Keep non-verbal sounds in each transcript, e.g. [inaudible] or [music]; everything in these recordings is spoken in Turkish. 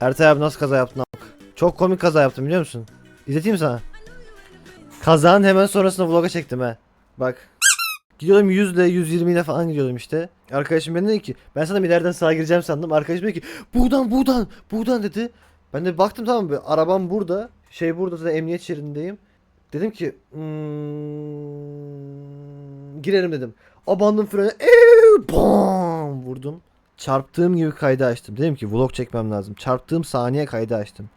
Ertay abi nasıl kaza yaptın amk? Çok komik kaza yaptım biliyor musun? İzleteyim sana. Kazanın hemen sonrasında vloga çektim he. Bak. Gidiyordum 100 ile 120 ile falan gidiyordum işte. Arkadaşım bana dedi ki ben sana ileriden sağa gireceğim sandım. Arkadaşım dedi ki buradan buradan buradan dedi. Ben de baktım tamam mı arabam burada. Şey burada zaten emniyet şeridindeyim. Dedim ki hmm, girelim dedim. Abandım frene. Eee, bam vurdum. Çarptığım gibi kaydı açtım. Dedim ki vlog çekmem lazım. Çarptığım saniye kaydı açtım.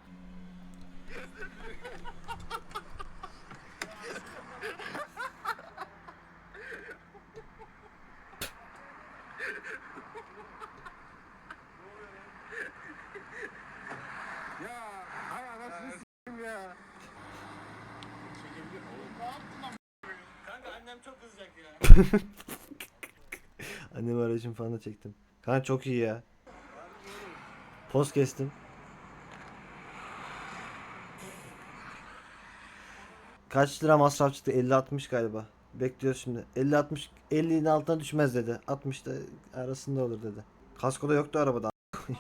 [laughs] Annem aracım falan da çektim. Kanka çok iyi ya. Post kestim. Kaç lira masraf çıktı? 50-60 galiba. Bekliyoruz şimdi. 50-60 50'nin altına düşmez dedi. 60 da arasında olur dedi. Kasko da yoktu arabada. [laughs]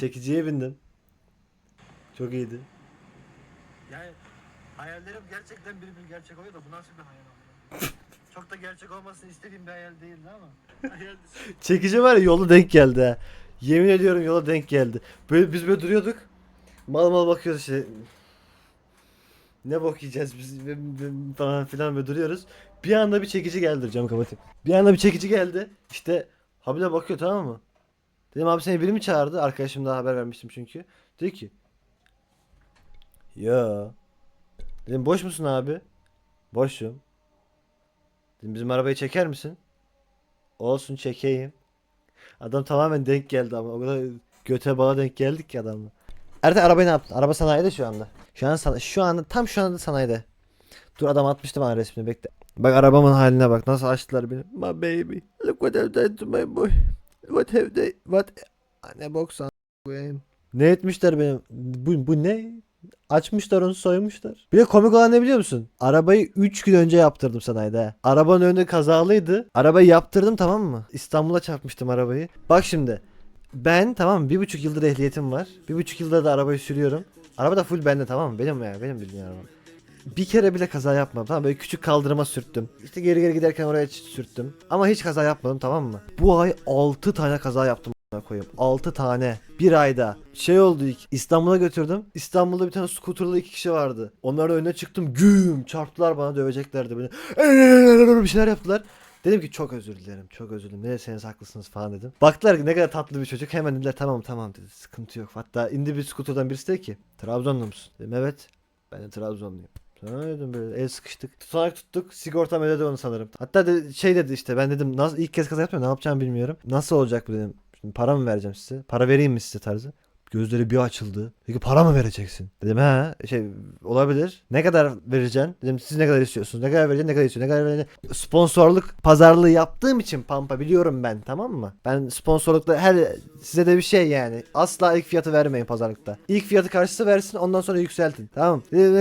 Çekiciye bindim. Çok iyiydi. Yani hayallerim gerçekten bir bir gerçek oluyor da bu nasıl bir hayal ama? [laughs] Çok da gerçek olmasını istediğim bir hayal değildi ama. Hayal. Çekici var ya yolda denk geldi ha. Yemin ediyorum yola denk geldi. Böyle biz böyle duruyorduk. Mal mal bakıyoruz işte. Ne bok yiyeceğiz biz falan filan böyle duruyoruz. Bir anda bir çekici geldi cam kapatayım. Bir anda bir çekici geldi. İşte Habile bakıyor tamam mı? Dedim abi seni biri mi çağırdı? Arkadaşım daha haber vermiştim çünkü. Dedi ki. Ya. Dedim boş musun abi? Boşum. Dedim bizim arabayı çeker misin? Olsun çekeyim. Adam tamamen denk geldi ama o kadar göte bala denk geldik ki adamla. Ertan arabayı ne yaptın? Araba sanayide şu anda. Şu an sana, şu anda tam şu anda sanayide. Dur adam atmıştı bana resmini bekle. Bak arabamın haline bak nasıl açtılar beni. My baby. Look what I've done to my boy. What have they what ne boksan. Ne etmişler benim? Bu, bu ne? Açmışlar onu soymuşlar. Bir de komik olan ne biliyor musun? Arabayı 3 gün önce yaptırdım sanayide. Arabanın önü kazalıydı. Arabayı yaptırdım tamam mı? İstanbul'a çarpmıştım arabayı. Bak şimdi. Ben tamam? Bir buçuk yıldır ehliyetim var. Bir buçuk yıldır da arabayı sürüyorum. Araba da full bende tamam mı? Benim ya benim bildiğin arabam. Bir kere bile kaza yapmadım tamam? Böyle küçük kaldırıma sürttüm. İşte geri geri giderken oraya sürttüm. Ama hiç kaza yapmadım tamam mı? Bu ay 6 tane kaza yaptım a**ına koyayım. 6 tane. Bir ayda. Şey oldu ilk. İstanbul'a götürdüm. İstanbul'da bir tane scooterlı iki kişi vardı. Onların önüne çıktım. Güm çarptılar bana döveceklerdi beni. [laughs] Bir şeyler yaptılar. Dedim ki çok özür dilerim. Çok özür dilerim. Nereseniz haklısınız falan dedim. Baktılar ki ne kadar tatlı bir çocuk. Hemen dediler tamam tamam dedi. Sıkıntı yok. Hatta indi bir scooter'dan birisi dedi ki Trabzonlu musun? Dedim evet. Ben de Trabzonluyum. Sonra dedim böyle el sıkıştık. Tutanak tuttuk. Sigortam ödedi onu sanırım. Hatta de, şey dedi işte ben dedim nasıl ilk kez kaza yapmıyorum ne yapacağımı bilmiyorum. Nasıl olacak bu dedim. Şimdi para mı vereceğim size? Para vereyim mi size tarzı? Gözleri bir açıldı. Dedi ki para mı vereceksin? Dedim ha şey olabilir. Ne kadar vereceksin? Dedim siz ne kadar istiyorsunuz? Ne kadar vereceksin? Ne kadar istiyorsun? Ne kadar vereceksin? Sponsorluk pazarlığı yaptığım için Pampa biliyorum ben tamam mı? Ben sponsorlukta her size de bir şey yani. Asla ilk fiyatı vermeyin pazarlıkta. İlk fiyatı karşısı versin ondan sonra yükseltin. Tamam. Dedi,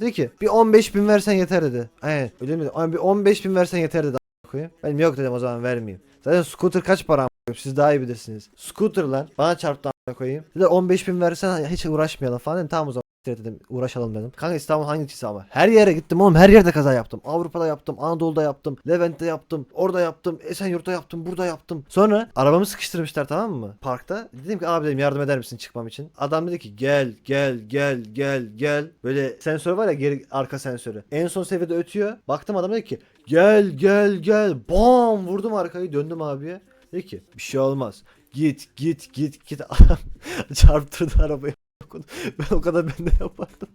dedi, ki bir 15 bin versen yeter dedi. Aynen öyle mi? Bir 15 bin versen yeter dedi. koyayım. Ben yok dedim o zaman vermeyeyim. Zaten scooter kaç para? Siz daha iyi bilirsiniz. Scooter lan bana çarptı a**ına koyayım. Dedi 15 bin versen hiç uğraşmayalım falan dedim. Tamam o zaman dedim uğraşalım dedim. Kanka İstanbul hangisi ama? Her yere gittim oğlum her yerde kaza yaptım. Avrupa'da yaptım, Anadolu'da yaptım, Levent'te yaptım, orada yaptım, Esenyurt'ta yaptım, burada yaptım. Sonra arabamı sıkıştırmışlar tamam mı? Parkta. Dedim ki abi dedim yardım eder misin çıkmam için? Adam dedi ki gel gel gel gel gel. Böyle sensör var ya geri arka sensörü. En son seviyede ötüyor. Baktım adam dedi ki gel gel gel. Bam vurdum arkayı döndüm abiye. Dedi ki bir şey olmaz. Git git git git. [laughs] Çarptırdı arabayı. Ben o kadar ben de yapardım.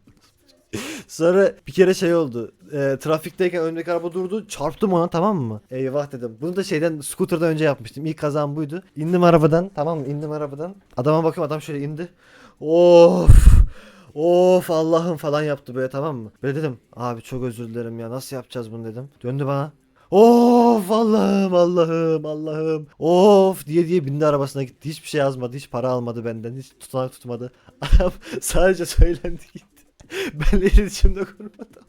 Sonra bir kere şey oldu. E, trafikteyken öndeki araba durdu. Çarptım ona tamam mı? Eyvah dedim. Bunu da şeyden scooter'dan önce yapmıştım. İlk kazam buydu. İndim arabadan tamam mı? İndim arabadan. Adama bakıyorum adam şöyle indi. Of. Of Allah'ım falan yaptı böyle tamam mı? Böyle dedim abi çok özür dilerim ya nasıl yapacağız bunu dedim. Döndü bana. Of Allah'ım Allah'ım Allah'ım. Of diye diye bindi arabasına gitti. Hiçbir şey yazmadı. Hiç para almadı benden. Hiç tutanak tutmadı. [laughs] Adam sadece söylendi gitti. [laughs] Benle iletişimde kurmadı.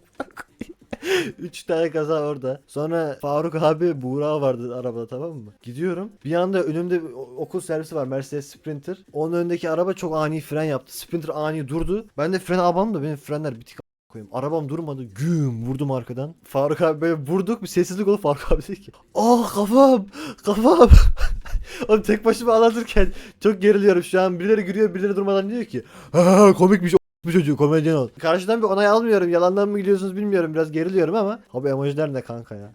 [laughs] Üç tane kaza orada. Sonra Faruk abi Buğra vardı arabada tamam mı? Gidiyorum. Bir anda önümde okul servisi var Mercedes Sprinter. Onun önündeki araba çok ani fren yaptı. Sprinter ani durdu. Ben de fren almam da benim frenler bitik koyayım. Arabam durmadı. Güm vurdum arkadan. Faruk abi böyle vurduk bir sessizlik oldu. Faruk abi dedi ki Ah kafam kafam. [laughs] Oğlum tek başıma anlatırken çok geriliyorum şu an. Birileri gülüyor birileri durmadan diyor ki ha komikmiş bu çocuğu komedyen ol. Karşıdan bir onay almıyorum. Yalandan mı gidiyorsunuz bilmiyorum. Biraz geriliyorum ama. Abi emojiler ne kanka ya.